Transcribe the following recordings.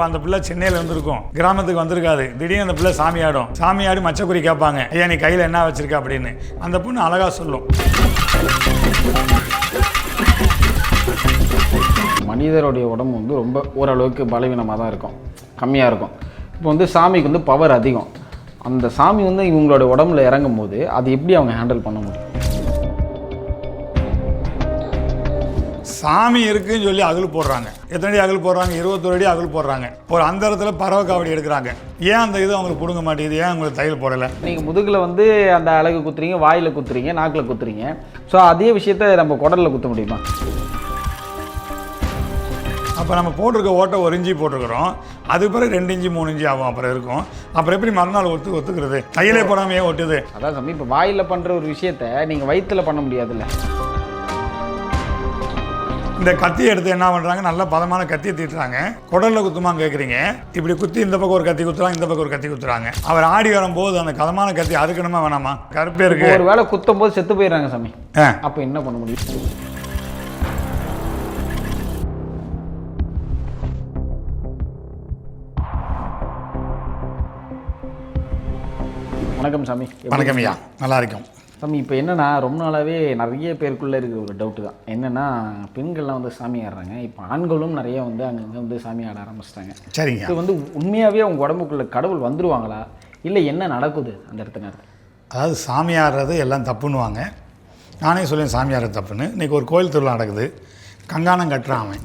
இப்போ அந்த பிள்ளை சென்னையில் இருந்திருக்கும். கிராமத்துக்கு வந்திருக்காது. திடீர்னு அந்த பிள்ளை சாமி ஆடும். சாமி ஆடி மச்சக்குறி கேட்பாங்க. ஐயா நீ கையில் என்ன வச்சிருக்க? அப்படின்னு. அந்த பொண்ணு அழகாக சொல்லும். மனிதருடைய உடம்பு வந்து ரொம்ப ஓரளவுக்கு பலவீனமாக தான் இருக்கும். கம்மியாக இருக்கும். இப்போ வந்து சாமிக்கு வந்து பவர் அதிகம். அந்த சாமி வந்து இவங்களோட உடம்புல இறங்கும் போது அது எப்படி அவங்க ஹேண்டில் பண்ண முடியும்? சாமி இருக்குன்னு சொல்லி அகல் போடுறாங்க. எத்தனை அடி அகல் போடுறாங்க? இருபத்தொரு அடி அகல் போடுறாங்க. ஒரு அந்த இடத்துல பறவை காவடி எடுக்கிறாங்க. ஏன் அந்த இது அவங்களுக்கு கொடுக்க மாட்டேங்குது? ஏன் அவங்களுக்கு தையல் போடலை? நீங்கள் முதுகில் வந்து அந்த அழகு குத்துறீங்க வாயில் குத்துறீங்க நாக்கில் குத்துறீங்க. ஸோ அதே விஷயத்த நம்ம குடலில் குத்த முடியுமா? அப்போ நம்ம போட்டிருக்க ஓட்டை ஒரு இஞ்சி போட்டிருக்கிறோம். அது பிறகு ரெண்டு இஞ்சி மூணு இஞ்சி ஆகும். அப்புறம் இருக்கும். அப்புறம் எப்படி மறுநாள் ஒத்து ஒத்துக்கிறது? தையலே போடாமல் ஏன் ஒட்டுது. அதான் சாமி இப்போ வாயில் பண்ணுற ஒரு விஷயத்த நீங்கள் வயிற்றில் பண்ண முடியாதுல்ல. இந்த கத்தி எடுத்து என்ன பண்ணுறாங்க நல்ல பதமான கத்தியை தீட்டுறாங்க. குடலில் குத்துமா கேட்குறீங்க இப்படி குத்தி இந்த பக்கம் ஒரு கத்தி குத்துறாங்க இந்த பக்கம் ஒரு கத்தி குத்துறாங்க. அவர் ஆடி வரும்போது அந்த கதமான கத்தி அறுக்கணுமா வேணாமா? கருப்பே இருக்கு. ஒரு வேளை குத்தும் போது செத்து போயிடுறாங்க சாமி. அப்போ என்ன பண்ண முடியும்? வணக்கம் சாமி. வணக்கம் ஐயா. நல்லா இருக்கும். சாமி இப்போ என்னன்னா ரொம்ப நாளாகவே நிறைய பேருக்குள்ளே இருக்கிற ஒரு டவுட்டு தான். என்னென்னா பெண்கள்லாம் வந்து சாமி ஆடுறாங்க. இப்போ ஆண்களும் நிறைய வந்து அங்கங்கே வந்து சாமி ஆட ஆரம்பிச்சிட்டாங்க. சரிங்க. இது வந்து உண்மையாகவே அவங்க உடம்புக்குள்ள கடவுள் வந்துருவாங்களா? இல்லை என்ன நடக்குது அந்த இடத்துல? அதாவது சாமி ஆடுறது எல்லாம் தப்புன்னுவாங்க. நானே சொல்லுவேன் சாமி ஆடுறது தப்புன்னு. இன்றைக்கி ஒரு கோயில் திருவிழா நடக்குது. கங்காணம் கட்டுறான் அவன்.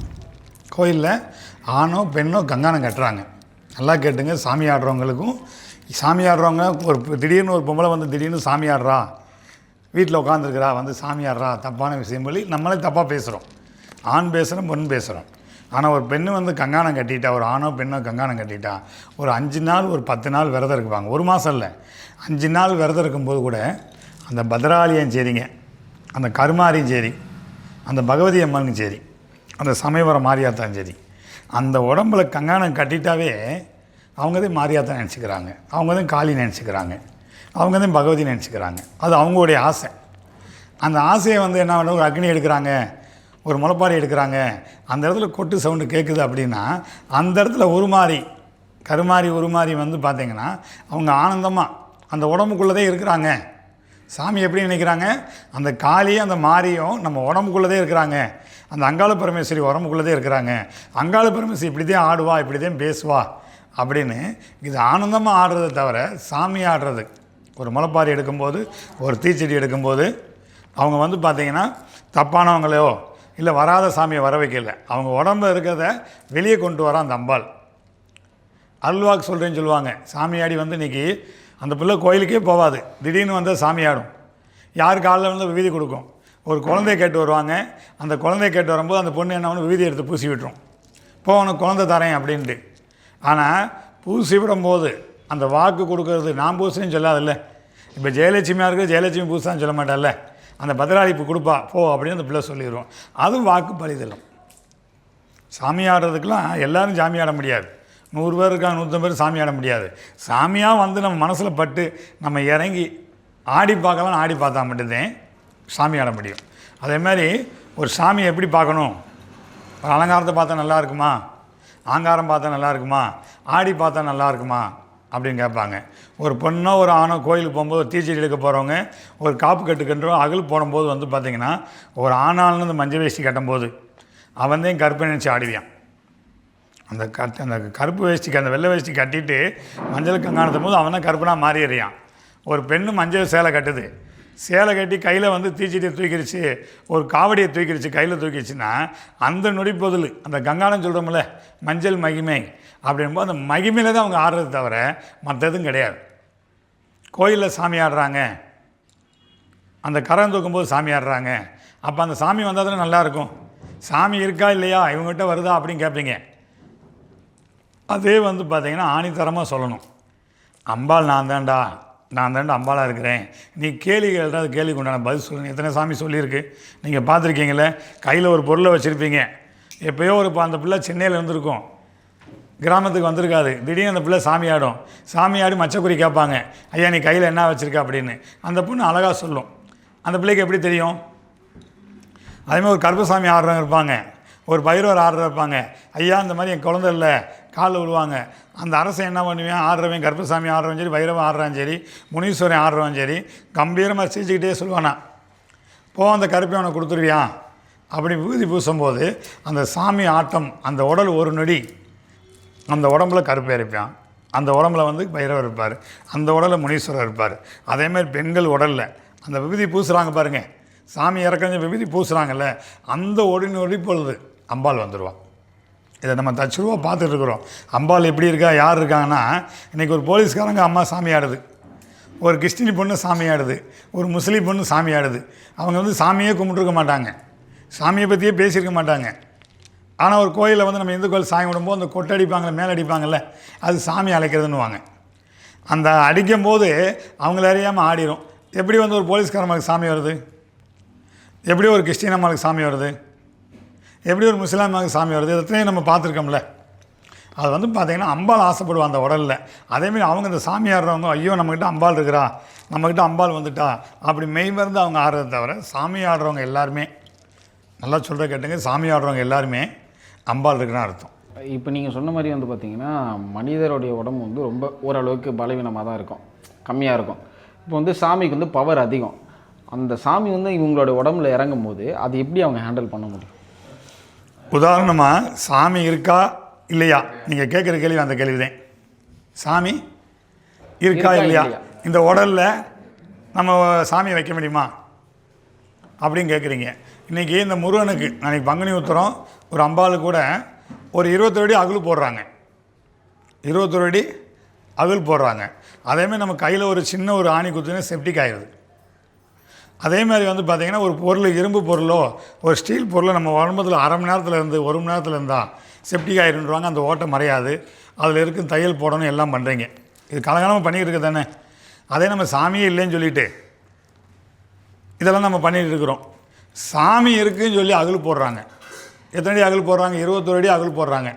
கோயிலில் ஆணோ பெண்ணோ கங்காணம் கட்டுறாங்க. நல்லா கேட்டுங்க சாமி ஆடுறவங்களுக்கும் சாமி ஆடுறவங்க ஒரு திடீர்னு ஒரு பொம்பளை வந்து திடீர்னு சாமி ஆடுறா. வீட்டில் உட்காந்துருக்கிறா வந்து சாமியாடுறா தப்பான விஷயம். சொல்லி நம்மளே தப்பாக பேசுகிறோம் ஆண் பேசுகிறோம் பெண் பேசுகிறோம் ஆனால் ஒரு பெண்ணு வந்து கங்காணம் கட்டிட்டா ஒரு ஆணோ பெண்ணோ கங்காணம் கட்டிட்டா ஒரு அஞ்சு நாள் ஒரு பத்து நாள் விரதம் இருக்குவாங்க. ஒரு மாதம் இல்லை. அஞ்சு நாள் விரதம் இருக்கும்போது கூட அந்த பத்ராலியும் சரிங்க அந்த கருமாரியும் சரி அந்த பகவதி அம்மனும் சரி அந்த சமயபுரம் மாரியாத்தான் சரி அந்த உடம்புல கங்காணம் கட்டிட்டாவே அவங்க தான் மாரியாத்தான் நினச்சிக்கிறாங்க. அவங்க தான் காளி நினச்சிக்கிறாங்க. அவங்க தான் பகவதி நினச்சிக்கிறாங்க. அது அவங்களுடைய ஆசை. அந்த ஆசையை வந்து என்ன பண்ண ஒரு அக்னி எடுக்கிறாங்க ஒரு முளைப்பாரி எடுக்கிறாங்க. அந்த இடத்துல கொட்டு சவுண்டு கேட்குது அப்படின்னா அந்த இடத்துல உருமாறி கருமாறி உருமாறி வந்து பார்த்திங்கன்னா அவங்க ஆனந்தமாக அந்த உடம்புக்குள்ளதே இருக்கிறாங்க. சாமி எப்படி நினைக்கிறாங்க? அந்த காளியும் அந்த மாரியும் நம்ம உடம்புக்குள்ளதே இருக்கிறாங்க. அந்த அங்காள பரமேஸ்வரி உடம்புக்குள்ளதே இருக்கிறாங்க. அங்காள பரமேஸ்வரி இப்படி தான் ஆடுவா இப்படி தான் பேசுவா அப்படின்னு இது ஆனந்தமாக ஆடுறதை தவிர சாமி ஆடுறது ஒரு முளைப்பாரி எடுக்கும்போது ஒரு தீச்செடி எடுக்கும்போது அவங்க வந்து பார்த்தீங்கன்னா தப்பானவங்களையோ இல்லை வராத சாமியை வர வைக்கல. அவங்க உடம்பு இருக்கிறத வெளியே கொண்டு வர அந்த அம்பாள். அல்வாக்கு சொல்கிறேன்னு சொல்லுவாங்க. சாமியாடி வந்து இன்றைக்கி அந்த பிள்ளை கோயிலுக்கே போகாது திடீர்னு வந்து சாமியாடும் யார் காலில் வந்து விபூதி கொடுக்கும்? ஒரு குழந்தைய கேட்டு வருவாங்க. அந்த குழந்தைய கேட்டு வரும்போது அந்த பொண்ணு என்ன பண்ணு விபூதி எடுத்து பூசி விட்டுரும். போ உனக்கு குழந்தை தரேன் அப்படின்ட்டு. ஆனால் பூசி விடும்போது அந்த வாக்கு கொடுக்கறது நான் பூசுறேன்னு சொல்லாதில்ல. இப்போ ஜெயலட்சுமியாக இருக்குது ஜெயலட்சுமி பூசான்னு சொல்ல மாட்டால்ல அந்த பதிலாளிப்பு கொடுப்பா போ அப்படின்னு அந்த பிள்ளை சொல்லிடுவோம் அதுவும் வாக்கு பலிதலும். சாமி ஆடுறதுக்கெலாம் எல்லோரும் சாமி ஆட முடியாது. நூறு பேர் இருக்காங்க நூற்றம்பது பேர் சாமி ஆட முடியாது. சாமியாக வந்து நம்ம மனசில் பட்டு நம்ம இறங்கி ஆடி பார்க்கலாம் ஆடி பார்த்தா மட்டும்தான் சாமி ஆட முடியும். அதே மாதிரி ஒரு சாமி எப்படி பார்க்கணும்? ஒரு அலங்காரத்தை பார்த்தா நல்லா இருக்குமா? ஆங்காரம் பார்த்தா நல்லா இருக்குமா? ஆடி பார்த்தா நல்லா இருக்குமா? அப்படின்னு கேட்பாங்க. ஒரு பொண்ணோ ஒரு ஆணோ கோயிலுக்கு போகும்போது ஒரு தீச்செடி எடுக்க போகிறவங்க ஒரு காப்பு கட்டுக்கின்றோம் அகல் போடும்போது வந்து பார்த்திங்கன்னா ஒரு ஆணாள்னு மஞ்சள் வேஷ்டி கட்டும்போது அவன் தான் கருப்பை நினச்சி ஆடுவான் அந்த கட் அந்த கருப்பு வேஷ்டிக்கு அந்த வெள்ளை வேஷ்டி கட்டிட்டு மஞ்சள் கங்காணத்தும் போது அவன் தான் கருப்பனாக மாறிடுறான். ஒரு பெண்ணு மஞ்சள் சேலை கட்டுது. சேலை கட்டி கையில் வந்து தீச்செடியை தூக்கிடுச்சு ஒரு காவடியை தூக்கிடுச்சு கையில் தூக்கிடுச்சுன்னா அந்த நொடிப்பொருள் அந்த கங்காணம் சொல்கிறோம்ல மஞ்சள் மகிமை அப்படின்போது அந்த மகிமையில் தான் அவங்க ஆடுறது தவிர மற்ற எதுவும் கிடையாது. கோயிலில் சாமி ஆடுறாங்க. அந்த கரம் தூக்கும்போது சாமி ஆடுறாங்க. அப்போ அந்த சாமி வந்தால் தானே நல்லாயிருக்கும் சாமி இருக்கா இல்லையா? இவங்ககிட்ட வருதா அப்படின்னு கேட்பீங்க அதே வந்து பார்த்திங்கன்னா ஆணித்தரமாக சொல்லணும். அம்பாள் நான் தான்டா. நான் தாண்டு அம்பாளாக இருக்கிறேன். நீ கேள்வி கேட்டால் அது கேள்விக்கு உண்டான பதில் சொல்லணும். எத்தனை சாமி சொல்லியிருக்கு? நீங்கள் பார்த்துருக்கீங்களே கையில் ஒரு பொருளை வச்சுருப்பீங்க. எப்போயோ ஒரு ப- அந்த பிள்ளை சென்னையில் இருந்திருக்கும். கிராமத்துக்கு வந்திருக்காது. திடீர்னு அந்த பிள்ளை சாமி ஆடும். சாமி ஆடி மச்சக்குறி கேட்பாங்க. ஐயா நீ கையில் என்ன வச்சுருக்க? அப்படின்னு. அந்த பொண்ணு அழகாக சொல்லும். அந்த பிள்ளைக்கு எப்படி தெரியும்? அதேமாதிரி ஒரு கருப்பசாமி ஆடுறவங்க இருப்பாங்க. ஒரு பைரவர் ஆடுற இருப்பாங்க. ஐயா இந்த மாதிரி என் குழந்தை இல்லை. காலில் விழுவாங்க. அந்த அரசன் என்ன பண்ணுவேன் ஆடுறவன் கருப்பசாமி ஆடுறவன் சரி பைரவன் ஆடுறான் சரி முனீஸ்வரன் ஆடுறவன் சரி கம்பீரமாக சிரிச்சுக்கிட்டே சொல்லுவானா. போ அந்த கருப்பை அவனை கொடுத்துருவியா அப்படி விபூதி பூசும்போது அந்த சாமி ஆட்டம் அந்த உடல் ஒரு நொடி. அந்த உடம்புல கருப்பை இருப்பான். அந்த உடம்புல வந்து பைரவர் இருப்பார். அந்த உடலில் முனீஸ்வரர் இருப்பார். அதேமாதிரி பெண்கள் உடலில். அந்த விபூதி பூசுகிறாங்க பாருங்கள் சாமி இறக்கஞ்ச விபூதி பூசுகிறாங்கல்ல அந்த ஒடி நொடி பொழுது அம்பாள் வந்துடுவான் இதை நம்ம தச்சுருவாக பார்த்துட்டு இருக்கிறோம் அம்பாள் எப்படி இருக்கா யார் இருக்காங்கன்னா இன்றைக்கி ஒரு போலீஸ்காரங்க அம்மா சாமி ஆடுது. ஒரு கிறிஸ்டினி பொண்ணு சாமி ஆடுது. ஒரு முஸ்லீம் பொண்ணு சாமி ஆடுது. அவங்க வந்து சாமியே கும்பிட்டுருக்க மாட்டாங்க. சாமியை பற்றியே பேசியிருக்க மாட்டாங்க. ஆனால் ஒரு கோயிலில் வந்து நம்ம இந்து கோயில் சாமி விடும்போது அந்த கொட்டை அடிப்பாங்களே மேலே அடிப்பாங்கல்ல அது சாமி அழைக்கிறதுன்னுவாங்க. அந்த அடிக்கும்போது அவங்கள அறியாமல் ஆடிரும். எப்படி வந்து ஒரு போலீஸ்காரங்களுக்கு சாமி வருது? எப்படி ஒரு கிறிஸ்டின் அம்மாளுக்கு சாமி வருது? எப்படி ஒரு முஸ்லாமாக சாமி வருது? எத்தனையும் நம்ம பார்த்துருக்கோம்ல. அது வந்து பார்த்திங்கன்னா அம்பாள் ஆசைப்படுவா அந்த உடலில். அதேமாரி அவங்க இந்த சாமி ஆடுறவங்க ஐயோ நம்மக்கிட்ட அம்பாள் இருக்கிறா நம்மக்கிட்ட அம்பாள் வந்துட்டா அப்படி மெய் மருந்து அவங்க ஆடுறதை தவிர சாமி ஆடுறவங்க எல்லாருமே நல்லா சொல்கிற கேட்டுங்க சாமி ஆடுறவங்க எல்லாருமே அம்பாள் இருக்குன்னு அர்த்தம். இப்போ நீங்கள் சொன்ன மாதிரி வந்து பார்த்தீங்கன்னா மனிதருடைய உடம்பு வந்து ரொம்ப ஓரளவுக்கு பலவீனமாக தான் இருக்கும். கம்மியாக இருக்கும். இப்போ வந்து சாமிக்கு வந்து பவர் அதிகம். அந்த சாமி வந்து இவங்களோட உடம்புல இறங்கும் போது அது எப்படி அவங்க ஹேண்டில் பண்ண முடியும்? உதாரணமாக சாமி இருக்கா இல்லையா? நீங்கள் கேட்குற கேள்வி அந்த கேள்வி தான் சாமி இருக்கா இல்லையா? இந்த உடலில் நம்ம சாமி வைக்க முடியுமா? அப்படின்னு கேட்குறீங்க. இன்றைக்கி இந்த முருகனுக்கு நாளைக்கு பங்குனி உத்தரம் ஒரு அம்பாள் கூட ஒரு இருபத்தொரு அடி அகல் போடுறாங்க. இருபத்தொரு அடி அகல் போடுறாங்க. அதேமாதிரி நம்ம கையில் ஒரு சின்ன ஒரு ஆணி குத்துனா செப்டிக் ஆயிடுது. அதே மாதிரி வந்து பார்த்திங்கன்னா ஒரு பொருள் இரும்பு பொருளோ ஒரு ஸ்டீல் பொருளோ நம்ம உடம்புல அரை மணி நேரத்தில் இருந்து ஒரு மணி நேரத்தில் இருந்தால் செப்டிக் ஆயிருன்றாங்க அந்த ஓட்டை மறையாது. அதில் இருக்கும் தையல் போடணும் எல்லாம் பண்ணுறீங்க இது கலகாலமாக பண்ணிக்கிட்டு இருக்க தானே அதே நம்ம சாமியே இல்லைன்னு சொல்லிட்டு இதெல்லாம் நம்ம பண்ணிகிட்டு இருக்கிறோம். சாமி இருக்குன்னு சொல்லி அகல் போடுறாங்க. எத்தனை அடி அகல் போடுறாங்க? இருபத்தொரு அடி அகல் போடுறாங்க.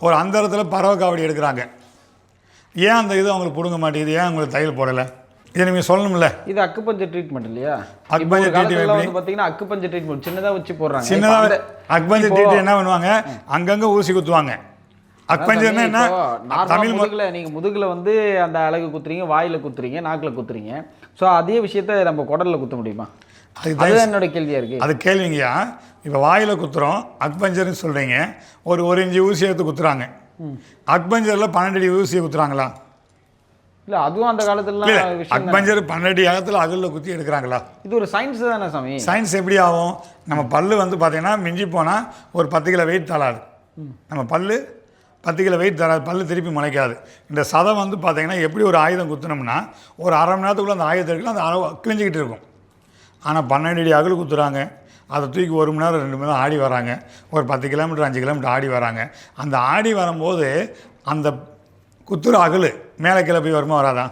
ஒரு அந்தரத்தில் பறவை காவடி எடுக்கிறாங்க. ஏன் அந்த இது அவங்களுக்கு பிடுங்க மாட்டேங்குது? ஏன் அவங்களுக்கு தையல் போடலை? இதை நீங்கள் சொல்லணும்ல. இது அக்குபஞ்சர் ட்ரீட்மெண்ட் இல்லையா? treatment வந்து பார்த்தீங்கன்னா அக்குபஞ்சர் ட்ரீட்மெண்ட் சின்னதாக வச்சு போடுறாங்க. சின்னதாக இப்போ- டீட்டு என்ன பண்ணுவாங்க? அங்கங்கே ஊசி குத்துவாங்க. அக்பஞ்சர்னா என்ன தமிழ் முதுகுல நீங்க முதுகுல வந்து அந்த அழகு குத்துறீங்க வாயில குத்துறீங்க நாக்குல குத்துறீங்க. ஸோ அதே விஷயத்த நம்ம குடல்ல குத்த முடியுமா? அதுதான் என்னோட கேள்வியா இருக்கு. அது கேள்விங்கய்யா? இப்போ வாயில் குத்துறோம் அக்பஞ்சர்னு சொல்கிறீங்க ஒரு ஒரு இன்ச்சு ஊசி எடுத்து குத்துறாங்க. அக்பஞ்சரில் பன்னெண்டு அடி ஊசியை குத்துறாங்களா? இல்ல அதுவும் அந்த தானே. அக்பஞ்சர் பன்னெண்டு அகத்தில் அகலில் குத்தி எடுக்கிறாங்களா? இது ஒரு சயின்ஸ் தானே சாமி? சயின்ஸ் எப்படி ஆகும்? நம்ம பல்லு வந்து பார்த்தீங்கன்னா மிஞ்சி போனால் ஒரு பத்து கிலோ வெயிட் தராது நம்ம பல்லு பத்து கிலோ வெயிட் தராது பல்லு திருப்பி முளைக்காது. இந்த சதம் வந்து பார்த்தீங்கன்னா எப்படி ஒரு ஆயுதம் குத்துனோம்னா ஒரு அரை மணி நேரத்துக்குள்ள அந்த ஆயுதம் இருக்குல்ல அந்த அரை கிழிஞ்சிக்கிட்டு இருக்கும். ஆனால் பன்னெண்டு அடி அகல் குத்துறாங்க. அதை தூக்கி ஒரு மணி நேரம் ரெண்டு மணி நேரம் ஆடி வராங்க. ஒரு பத்து கிலோமீட்டர் அஞ்சு கிலோமீட்டர் ஆடி வராங்க. அந்த ஆடி வரும்போது அந்த குத்துற அகல். மேலே கீழே போய் வருமா வராதா?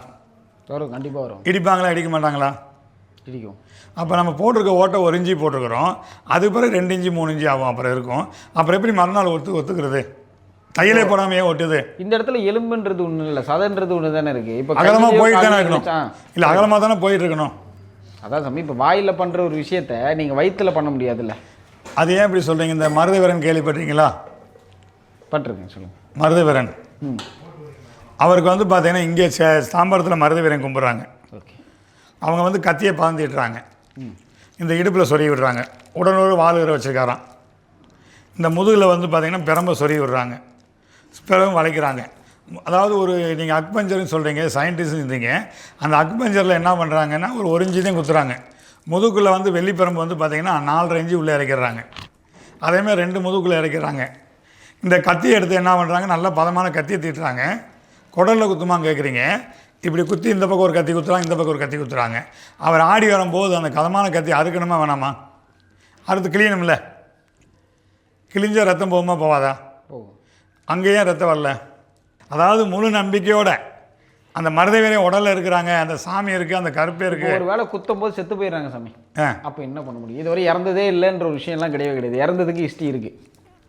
வரும் கண்டிப்பா வரும். இடிப்பாங்களா இடிக்க மாட்டாங்களா? இடிக்கும். அப்போ நம்ம போட்டிருக்க ஓட்டை ஒரு இஞ்சி போட்டிருக்கிறோம். அது பிறகு ரெண்டு இஞ்சி மூணு இஞ்சி ஆகும். அப்புறம் இருக்கும். அப்புறம் எப்படி மறுநாள் ஒத்து ஒத்துக்கிறது? தையலே போடாமையே ஒட்டுது. இந்த இடத்துல எலும்புன்றது ஒண்ணு இல்ல. சதன்றது ஒண்ணு தானே இருக்கு. இப்போ அகலமாக போயிட்டு தானே இருக்கணும். இல்லை அகலமாக தானே போயிட்டு இருக்கணும் அதான் சாமி இப்போ வாயில பண்ற ஒரு விஷயத்த நீங்க வயித்துல பண்ண முடியாதுல்ல. அது ஏன் இப்படி சொல்கிறீங்க இந்த மருதவீரன் கேள்விப்பட்டீங்களா பட்டிருக்கேன் சொல்லுங்க. மருதவீரன். ம். அவருக்கு வந்து பார்த்தீங்கன்னா இங்கே தாம்பரத்தில் மருதவீரன் கும்பிட்றாங்க. ஓகே. அவங்க வந்து கத்தியை பாந்திட்டுறாங்க இந்த இடுப்பில் சொருகி விடுறாங்க. உடனோடு வாழுகிற வச்சுருக்காராம். இந்த முதுகில் வந்து பார்த்திங்கன்னா பெரம்ப சொருகி விடுறாங்க. பிறகு வளைக்கிறாங்க. அதாவது ஒரு நீங்கள் அக்பஞ்சர்னு சொல்கிறீங்க சயின்டிஸ்ட்ன்றீங்க அந்த அக்பஞ்சரில் என்ன பண்ணுறாங்கன்னா ஒரு ஒரு இன்ச்சு தான் குத்துறாங்க. முதுகுள்ள வந்து வெள்ளிப்பெரம்பு வந்து பார்த்திங்கன்னா நாலரை இன்ச்சு உள்ளே இறக்கிறாங்க அதேமாதிரி ரெண்டு முதுகுள்ளே இறக்கிறாங்க இந்த கத்தி எடுத்து என்ன பண்ணுறாங்க நல்ல பதமான கத்தியை தீட்டுறாங்க. குடலில் குத்துமான்னு கேட்குறீங்க இப்படி குத்தி இந்த பக்கம் ஒரு கத்தி குத்துறாங்க இந்த பக்கம் ஒரு கத்தி குத்துறாங்க. அவர் ஆடி வரும்போது அந்த கதமான கத்தி அறுக்கணுமா வேணாமா? அறுத்து கிளியணும்ல கிழிஞ்ச ரத்தம் போகுமா போவாதா அங்கேயும் ரத்தம் வரல? அதாவது முழு நம்பிக்கையோட அந்த மருதவீரன் உடல்ல இருக்கிறாங்க அந்த சாமி இருக்குது அந்த கருப்பு இருக்குது ஒரு வேளை குத்தும் போது செத்து போயிடுறாங்க சாமி. ஆ. அப்போ என்ன பண்ண முடியும்? இதுவரை இறந்ததே இல்லைன்ற ஒரு விஷயம்லாம் கிடையவே கிடையாது. இறந்ததுக்கு ஹிஸ்ட்ரி இருக்குது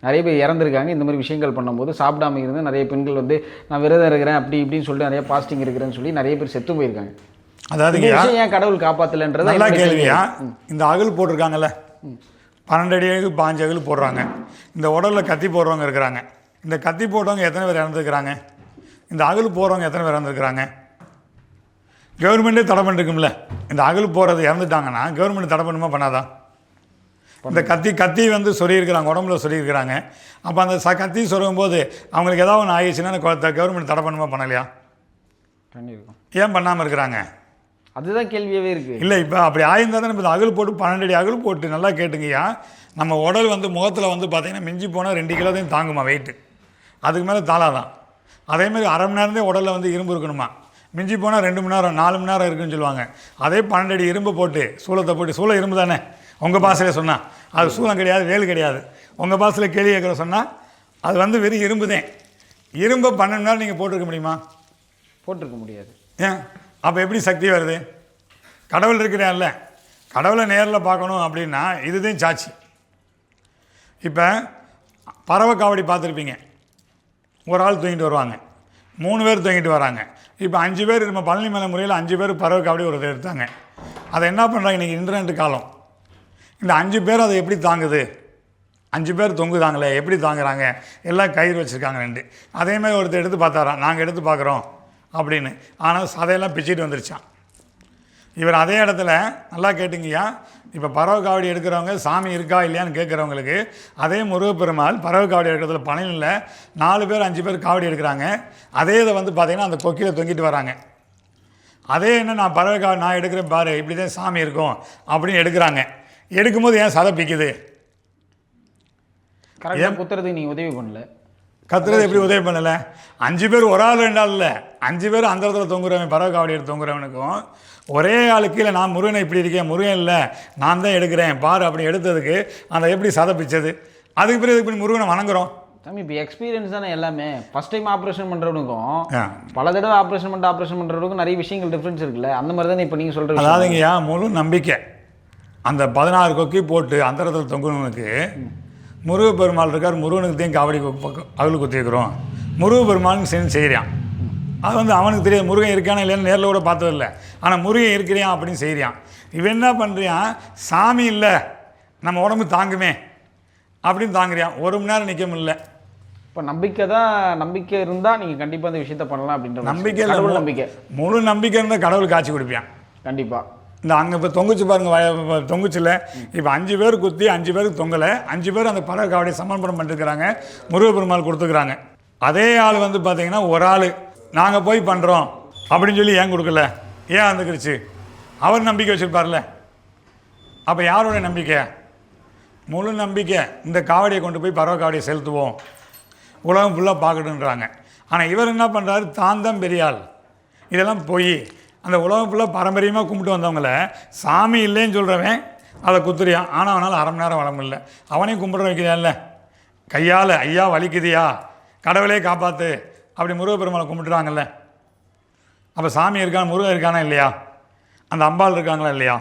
நிறைய பேர் இறந்துருக்காங்க. இந்த மாதிரி விஷயங்கள் பண்ணும்போது சாப்பிடாம இருந்து நிறைய பெண்கள் வந்து நான் விரதம் இருக்கிறேன் அப்படி இப்படின்னு சொல்லிட்டு நிறைய பாஸ்டிங் இருக்கிறேன்னு சொல்லி நிறைய பேர் செத்து போயிருக்காங்க. விஷயம் ஏன் கடவுள் காப்பாத்தலன்றது நல்லா. கேள்வியா இந்த அகல் போட்டிருக்காங்கல்ல? பன்னெண்டு அடி பாஞ்சு அகல் போடுறாங்க. இந்த உடலில் கத்தி போடுறவங்க இருக்கிறாங்க. இந்த கத்தி போட்டவங்க எத்தனை பேர் இறந்துருக்குறாங்க? இந்த அகல் போகிறவங்க எத்தனை பேர் இறந்துருக்குறாங்க? கவர்மெண்ட்டே தடை பண்ணிருக்கும்ல. இந்த அகல் போகிறது இறந்துட்டாங்கன்னா கவர்மெண்ட் தடை பண்ணுமா பண்ணாதா? இந்த கத்தி கத்தி வந்து சொருகிருக்கிறாங்க உடம்புல சொருகிருக்கிறாங்க அப்போ அந்த ச கத்தி சொருகும் போது அவங்களுக்கு ஏதாவது ஒன்று ஆயிடுச்சுன்னா கவர்மெண்ட் தடை பண்ணுமா பண்ணலையா? பண்ணியிருக்கோம் ஏன் பண்ணாமல் இருக்கிறாங்க? அதுதான் கேள்வியாகவே இருக்குது இல்லை இப்போ அப்படி ஆயிருந்தால் தான் இப்போ அகல் போட்டு பன்னெண்டு அடி அகல் போட்டு நல்லா கேட்டுங்கய்யா. நம்ம உடல் வந்து முகத்தில் வந்து பார்த்தீங்கன்னா மிஞ்சி போனால் ரெண்டு கிலோ தான் தாங்குமா வெயிட்டு அதுக்கு மேலே தாளாதான். அதேமாதிரி அரை மணி நேரமே உடலில் வந்து இரும்பு இருக்கணுமா? மிஞ்சி போனால் ரெண்டு மணி நேரம் நாலு மணி நேரம் இருக்குன்னு சொல்லுவாங்க. அதே பன்னெண்டு அடி இரும்பு போட்டு சூளத்தை போட்டு சூளை இரும்பு தானே? உங்கள் பாசையில் சொன்னால் அது சூளம் கிடையாது வேல் கிடையாது. உங்கள் பாசையில் கேள்வி கேட்குற சொன்னால் அது வந்து வெறும் இரும்பு தான் இரும்பை பன்னெண்டு நேரம் நீங்கள் போட்டிருக்க முடியுமா? போட்டிருக்க முடியாது. ஏன்? அப்போ எப்படி சக்தி வருது? கடவுள் இருக்கிறான்ல கடவுளை நேரில் பார்க்கணும் அப்படின்னா இதுதான் சாட்சி. இப்போ பறவை காவடி பார்த்துருப்பீங்க. ஒரு ஆள் தூங்கிட்டு வருவாங்க. மூணு பேர் தூங்கிட்டு வராங்க. இப்போ அஞ்சு பேர் நம்ம பழனி மலை முறையில் அஞ்சு பேர் பறவை காவடி ஒரு எடுத்தாங்க. அதை என்ன பண்ணுறாங்க இன்றைக்கி இன்டர்நெட் காலம்? இந்த அஞ்சு பேர் அதை எப்படி தாங்குது? அஞ்சு பேர் தொங்குதாங்களே எப்படி தாங்குறாங்க? எல்லாம் கயிறு வச்சுருக்காங்க ரெண்டு. அதேமாதிரி ஒருத்தர் எடுத்து பார்த்தாராம் நாங்கள் எடுத்து பார்க்குறோம் அப்படின்னு. ஆனால் சதையெல்லாம் பிச்சுட்டு வந்துருச்சான் இவர் அதே இடத்துல நல்லா கேட்டுங்கய்யா இப்போ பறவை காவடி எடுக்கிறவங்க சாமி இருக்கா இல்லையான்னு கேட்குறவங்களுக்கு அதே முருகப்பெருமாள் பறவை காவடி எடுக்கிறதுல இல்லை. நாலு பேர் அஞ்சு பேர் காவடி எடுக்கிறாங்க. அதே இதை வந்து பார்த்திங்கன்னா அந்த கொக்கியில் தொங்கிட்டு வராங்க. அதே என்ன நான் பறவை காவடி நான் எடுக்கிறேன் பாரு இப்படி தான் சாமி இருக்கும் அப்படின்னு எடுக்கிறாங்க. எடுக்கும்போது ஏன் சதை பிக்குது? கரெக்டாக குத்துறதுக்கு நீங்கள் உதவி பண்ணல. கத்துறது எப்படி உதவி பண்ணலை? அஞ்சு பேர் ஒரு ஆள் ரெண்டு ஆள் இல்லை. அஞ்சு பேர் அந்த இடத்துல தொங்குறவன் பறவை காவடி எடுத்து தொங்குறவனுக்கும் ஒரே ஆளு கீழே நான் முருகனை இப்படி இருக்கேன் முருகன் இல்லை நான் தான் எடுக்கிறேன் பாரு அப்படி எடுத்ததுக்கு அந்த எப்படி சதப்பிச்சது அதுக்கு பிறகு இப்படி முருகனை வணங்குறோம்? தம்பி இப்போ எக்ஸ்பீரியன்ஸ் தானே எல்லாமே. ஃபஸ்ட் டைம் ஆப்ரேஷன் பண்ணுறவனுக்கும். பல தடவை ஆப்ரேஷன் பண்ணிட்டு ஆப்ரேஷன் பண்ணுறவனுக்கும் நிறைய விஷயங்கள் டிஃப்ரென்ஸ் இருக்குல்ல. அந்த மாதிரி தானே இப்போ நீங்கள் சொல்கிற அதாவதுங்கய்யா முழு நம்பிக்கை. அந்த பதினாறு கொக்கி போட்டு அந்த இடத்துல தொங்குனவனுக்கு முருகப்பெருமாள் இருக்கார் முருகனுக்கு தான் காவடி கு- அகல் குத்தி வைக்கிறோம் முருகப்பெருமானுக்கு சேர்ந்து செய்கிறான் அது வந்து அவனுக்கு தெரியாது முருகன் இருக்கானா இல்லைன்னு நேரில் கூட பார்த்ததில்ல. ஆனால் முருகன் இருக்கிறியான் அப்படின்னு செய்கிறான் இவன் என்ன பண்ணுறியான் சாமி இல்லை நம்ம உடம்பு தாங்குமே அப்படின்னு தாங்குறியான் ஒரு மணி நேரம் நிற்க முடியல. இப்போ நம்பிக்கை தான் நம்பிக்கை இருந்தால் நீங்கள் கண்டிப்பாக அந்த விஷயத்த பண்ணலாம் அப்படின்ற நம்பிக்கை கடவுள் நம்பிக்கை. முழு நம்பிக்கை இருந்தால் கடவுள் காட்சி கொடுப்பான். கண்டிப்பாக இந்த அங்கே இப்போ தொங்குச்சு பாருங்க வய வ- இப்போ அஞ்சு பேர் குத்தி அஞ்சு பேருக்கு தொங்கலை. அஞ்சு பேர் அந்த பறவை காவடியை சமர்ப்பணம் பண்ணிருக்கிறாங்க முருகப்பெருமாள் கொடுத்துக்கிறாங்க அதே ஆள் வந்து பார்த்தீங்கன்னா ஒரு ஆள். நாங்கள் போய் பண்ணுறோம் அப்படின்னு சொல்லி ஏன் கொடுக்கல? ஏன் வந்துக்கிடுச்சு அவர் நம்பிக்கை வச்சுருப்பார்ல. அப்போ யாரோட நம்பிக்கை? முழு நம்பிக்கை இந்த காவடியை கொண்டு போய் பறவை காவடியை செலுத்துவோம். உலகம் ஃபுல்லாக பார்க்கணுன்றாங்க ஆனால் இவர் என்ன பண்ணுறாரு தான் தான் பெரிய ஆள். இதெல்லாம் போய். அந்த உலகம் ஃபுல்லாக பாரம்பரியமாக கும்பிட்டு வந்தவங்கள சாமி இல்லைன்னு சொல்கிறவன் அதை குத்துறியான். ஆனால் அவனால் அரை மணி நேரம் வளம் முடியல. அவனையும் கும்பிட வைக்கிறான்ல கையால் ஐயா வலிக்குதியா? கடவுளே காப்பாற்று அப்படி முருகப்பெருமாளை கும்பிட்டுறாங்கல்ல அப்போ சாமி இருக்கான் முருகன் இருக்கானா இல்லையா? அந்த அம்பாள் இருக்காங்களா இல்லையா?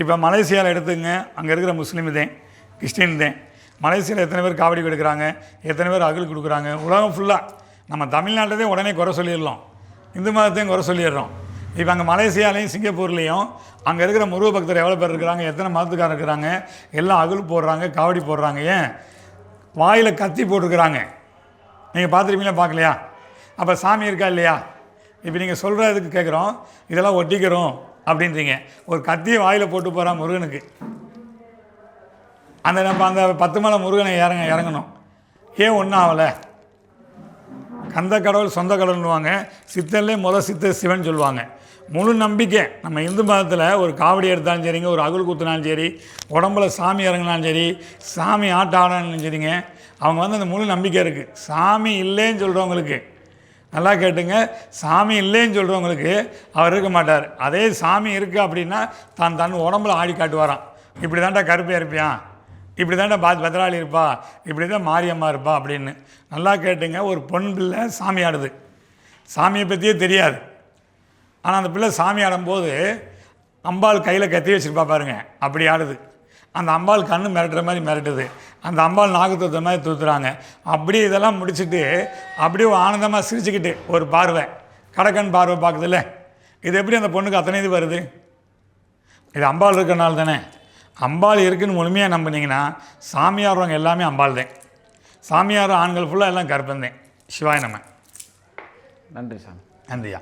இப்போ மலேசியாவில் எடுத்துங்க. அங்கே இருக்கிற முஸ்லீம் தான் கிறிஸ்டின் தான் மலேசியாவில் எத்தனை பேர் காவடி கொடுக்குறாங்க? எத்தனை பேர் அகல் கொடுக்குறாங்க? உலகம் ஃபுல்லாக நம்ம தமிழ்நாட்டிலே உடனே குறை சொல்லிடலாம். இந்து மதத்தையும் குறை சொல்லிடுறோம். இப்போ அங்கே மலேசியாலையும் சிங்கப்பூர்லேயும் அங்கே இருக்கிற முருக பக்தர் எவ்வளோ பேர் இருக்கிறாங்க எத்தனை மதத்துக்காரர் இருக்கிறாங்க எல்லாம் அகல் போடுறாங்க காவடி போடுறாங்க ஏன்? வாயில் கத்தி போட்டிருக்கிறாங்க. நீங்கள் பார்த்துருப்பீங்களா பார்க்கலையா? அப்போ சாமி இருக்கா இல்லையா? இப்போ நீங்கள் சொல்கிறதுக்கு கேட்குறோம் இதெல்லாம் ஒட்டிக்கிறோம் அப்படின்றீங்க. ஒரு கத்தியை வாயில் போட்டு போகிறான் முருகனுக்கு. அந்த நம்ம அந்த பத்து மலை முருகனை இறங்க இறங்கணும். ஏன் ஒன்றும் ஆகலை கந்த கடவுள் சொந்த கடவுள்வாங்க சித்தர்லேயே முத சித்த சிவன் சொல்லுவாங்க. முழு நம்பிக்கை. நம்ம இந்து மதத்தில் ஒரு காவடி எடுத்தாலும் சரிங்க ஒரு அகுல் குத்துனாலும் சரி உடம்புல சாமி இறங்கினாலும் சரி சாமி ஆட்டம் ஆடினாலும் சரிங்க அவங்க வந்து அந்த முழு நம்பிக்கை இருக்குது சாமி இல்லைன்னு சொல்கிறவங்களுக்கு நல்லா கேட்டுங்க சாமி இல்லைன்னு சொல்கிறவங்களுக்கு அவர் இருக்க மாட்டார். அதே சாமி இருக்குது அப்படின்னா தான் தன் உடம்புல ஆடி காட்டுவாராம். இப்படி தான்டா கருப்பையாக இருப்பியான் இப்படி தான் பாத் பத்ராளி இருப்பா. இப்படி தான் மாரியம்மா இருப்பா அப்படின்னு நல்லா கேட்டுங்க. ஒரு பொன் பிள்ளை சாமி ஆடுது. சாமியை பற்றியே தெரியாது. ஆனால் அந்த பிள்ளை சாமி ஆடும்போது அம்பாள் கையில் கத்தி வச்சுருப்பா பாருங்கள் அப்படி ஆடுது. அந்த அம்பாள் கண்ணு மிரட்டுற மாதிரி மிரட்டுது. அந்த அம்பாள் நாக்கு தூத்துற மாதிரி தூத்துறாங்க. அப்படி இதெல்லாம் முடிச்சுட்டு அப்படியே ஆனந்தமாக சிரிச்சுக்கிட்டு ஒரு பார்வை. கடக்கன் பார்வை பார்க்குதுல்ல. இது எப்படி அந்த பொண்ணுக்கு அத்தனை இது வருது? இது அம்பாள் இருக்கிறனால தானே அம்பாள் இருக்குன்னு முழுமையாக நம்பினீங்கன்னா சாமியார்வங்க எல்லாமே அம்பாள் தான் சாமியார் ஆண்கள் ஃபுல்லாக எல்லாம் கருப்பந்தேன் சிவாய நம்ம நன்றி சாமி. நன்றியா?